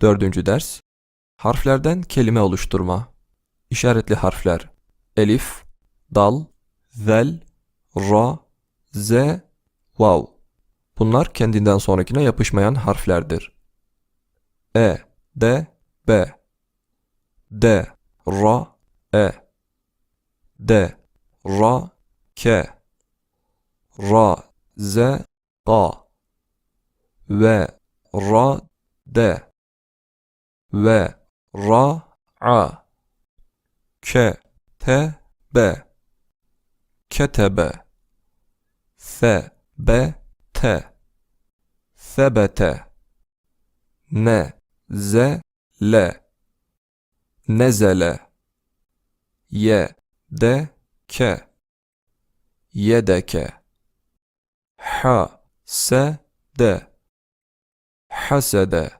Dördüncü ders. Harflerden kelime oluşturma. İşaretli harfler. Elif, dal, zel, ra, z, vav. Bunlar kendinden sonrakine yapışmayan harflerdir. E, D, B. D, Ra, E. D, Ra, K. Ra, Z, Ga. Ve, Ra, D. Ve, Ra, A. K, T, B. Ketebe. F, B, T. Sebete. Ne, Z, L. Nezele. Ye, de, ke. Yedeke. Ha, se, de. Hasede.